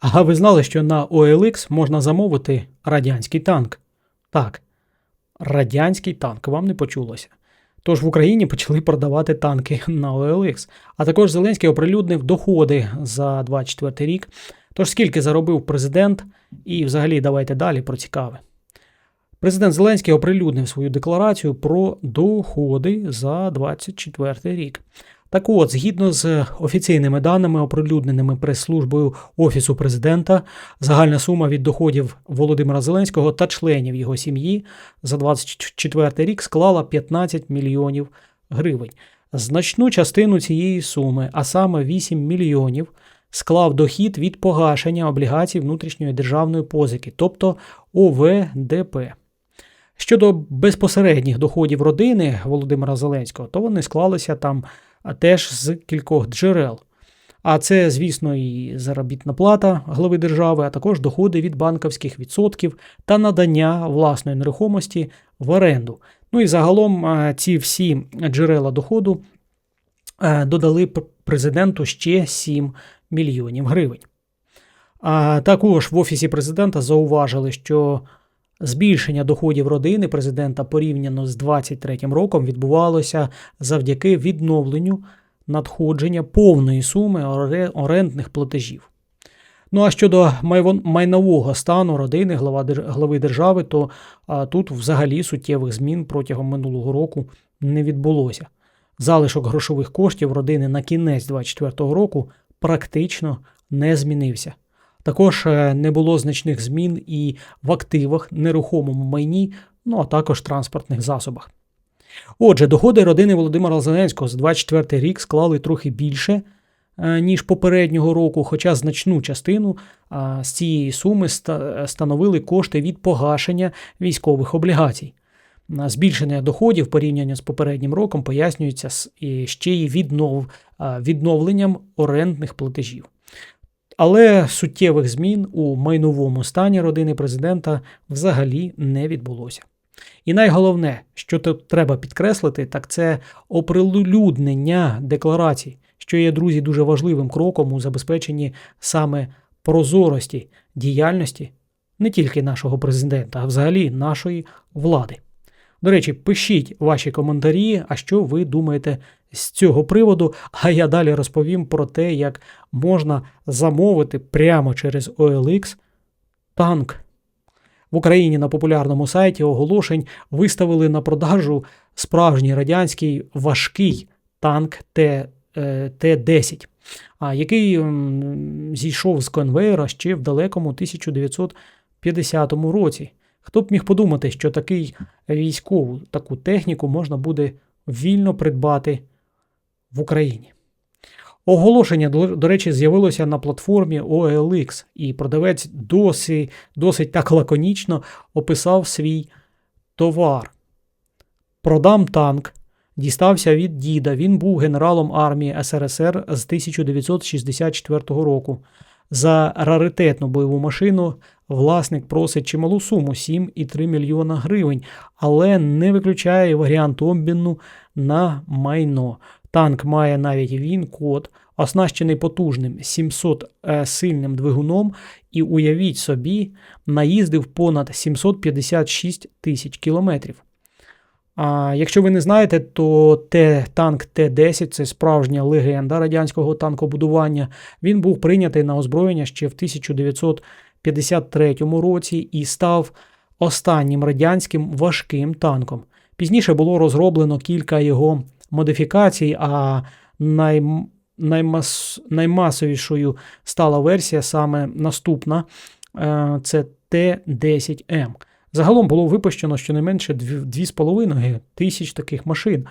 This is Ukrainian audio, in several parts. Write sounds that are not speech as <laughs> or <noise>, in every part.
А ви знали, що на OLX можна замовити радянський танк? Так, радянський танк, вам не почулося. Тож в Україні почали продавати танки на OLX. А також Зеленський оприлюднив доходи за 24 рік. Тож скільки заробив президент, і взагалі давайте далі про цікаве. Президент Зеленський оприлюднив свою декларацію про доходи за 24 рік. Так от, згідно з офіційними даними, оприлюдненими прес-службою Офісу президента, загальна сума від доходів Володимира Зеленського та членів його сім'ї за 24 рік склала 15 мільйонів гривень. Значну частину цієї суми, а саме 8 мільйонів, склав дохід від погашення облігацій внутрішньої державної позики, тобто ОВДП. Щодо безпосередніх доходів родини Володимира Зеленського, то вони склалися там теж з кількох джерел. А це, звісно, і заробітна плата глави держави, а також доходи від банківських відсотків та надання власної нерухомості в оренду. Ну і загалом е, ці всі джерела доходу е, додали президенту ще 7 мільйонів гривень. А також в Офісі президента зауважили, що Збільшення доходів родини президента порівняно з 2023 роком відбувалося завдяки відновленню надходження повної суми орендних платежів. Ну а щодо майнового стану родини глави держави, то тут взагалі суттєвих змін протягом минулого року не відбулося. Залишок грошових коштів родини на кінець 2024 року практично не змінився. Також е, не було значних змін і в активах, нерухомому майні, ну а також транспортних засобах. Отже, доходи родини Володимира Зеленського за 24 рік склали трохи більше, е, ніж попереднього року, хоча значну частину з цієї суми становили кошти від погашення військових облігацій. Збільшення доходів порівняння з попереднім роком пояснюється ще й віднов, відновленням орендних платежів. Але суттєвих змін у майновому стані родини президента взагалі не відбулося. І найголовне, що тут треба підкреслити, так це оприлюднення декларацій, що є, друзі, дуже важливим кроком у забезпеченні саме прозорості діяльності не тільки нашого президента, а взагалі нашої влади. До речі, пишіть ваші коментарі, а що ви думаєте з цього приводу, а я далі розповім про те, як можна замовити прямо через OLX танк. В Україні на популярному сайті оголошень виставили на продажу справжній радянський важкий танк Т-10, який зійшов з конвейера ще в далекому 1950 році. Хто б міг подумати, що такий військову таку техніку можна буде вільно придбати в Україні. Оголошення, до речі, з'явилося на платформі OLX, і продавець досить, досить так лаконічно описав свій товар. Продам танк. Дістався від діда. Він був генералом армії СРСР з 1964 року. За раритетну бойову машину власник просить чималу суму 7,3 мільйона гривень, але не виключає варіант обміну на майно. Танк має навіть він код, оснащений потужним 700 е, сильним двигуном, і уявіть собі, наїздив понад 756 тисяч кілометрів. А Якщо ви не знаєте, то Т танк Т-10 це справжня легенда радянського танкобудування. Він був прийнятий на озброєння ще в 1953 році і став останнім радянським важким танком. Пізніше було розроблено кілька його модифікацій, а най, наймас, наймасовішою стала версія саме наступна е, це Т-10М. Загалом було випущено щонайменше 2,5 тисяч таких машин.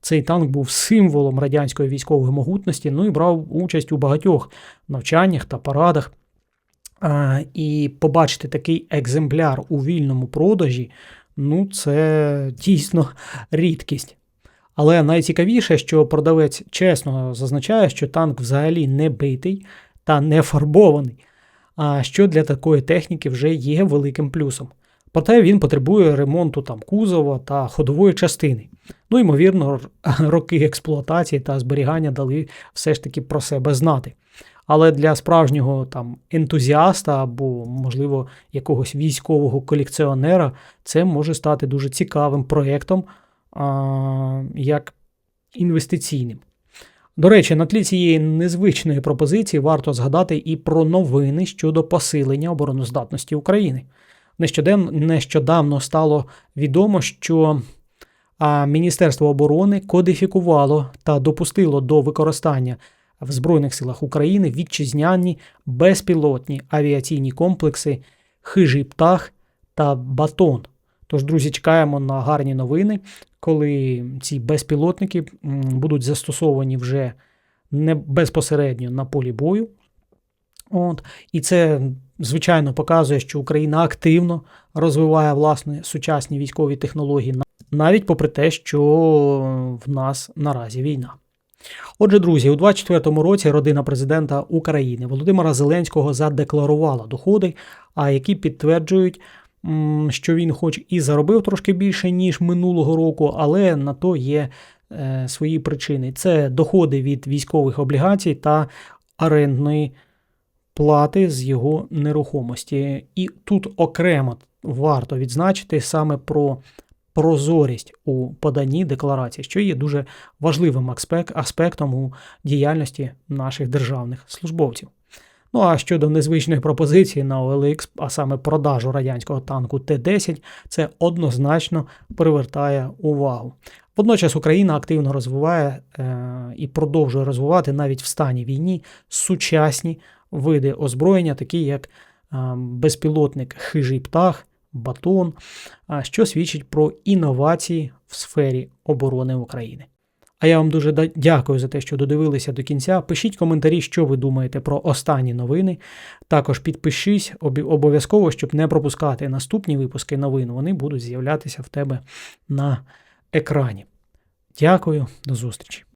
Цей танк був символом радянської військової могутності, ну і брав участь у багатьох навчаннях та парадах. А, І побачити такий екземпляр у вільному продажі ну це дійсно рідкість. Але найцікавіше, що продавець чесно зазначає, що танк взагалі не битий та не фарбований, а що для такої техніки вже є великим плюсом. Проте він потребує ремонту там кузова та ходової частини. Ну, ймовірно, <laughs> роки експлуатації та зберігання дали все ж таки про себе знати. Але для справжнього там ентузіаста або, можливо, якогось військового колекціонера це може стати дуже цікавим проєктом як інвестиційним. До речі, на тлі цієї незвичної пропозиції варто згадати і про новини щодо посилення обороноздатності України. Нещодавно, стало відомо, що Міністерство оборони кодифікувало та допустило до використання в Збройних силах України вітчизняні безпілотні авіаційні комплекси Хижий птах та Батон. Тож, друзі, чекаємо на гарні новини, коли ці безпілотники будуть застосовані вже не безпосередньо на полі бою. От. І це, звичайно, показує, що Україна активно розвиває власне сучасні військові технології, навіть попри те, що в нас наразі війна. Отже, друзі, у 2024 році родина президента України Володимира Зеленського задекларувала доходи, а які підтверджують, що він, хоч і заробив трошки більше ніж минулого року, але на то є е, свої причини. Це доходи від військових облігацій та орендної плати з його нерухомості. І тут окремо варто відзначити саме про прозорість у поданні декларації, що є дуже важливим аспектом у діяльності наших державних службовців. Ну а щодо незвичної пропозиції на OLX, а саме продажу радянського танку Т-10, це однозначно привертає увагу. Водночас Україна активно розвиває е, і продовжує розвивати навіть в стані війні сучасні види озброєння, такі як е, безпілотник Хижий птах, батон, що свідчить про інновації в сфері оборони України. А я вам дуже дякую за те, що додивилися до кінця. Пишіть коментарі, що ви думаєте про останні новини. Також підпишись обов'язково, щоб не пропускати наступні випуски новин. Вони будуть з'являтися в тебе на екрані. Дякую, до зустрічі!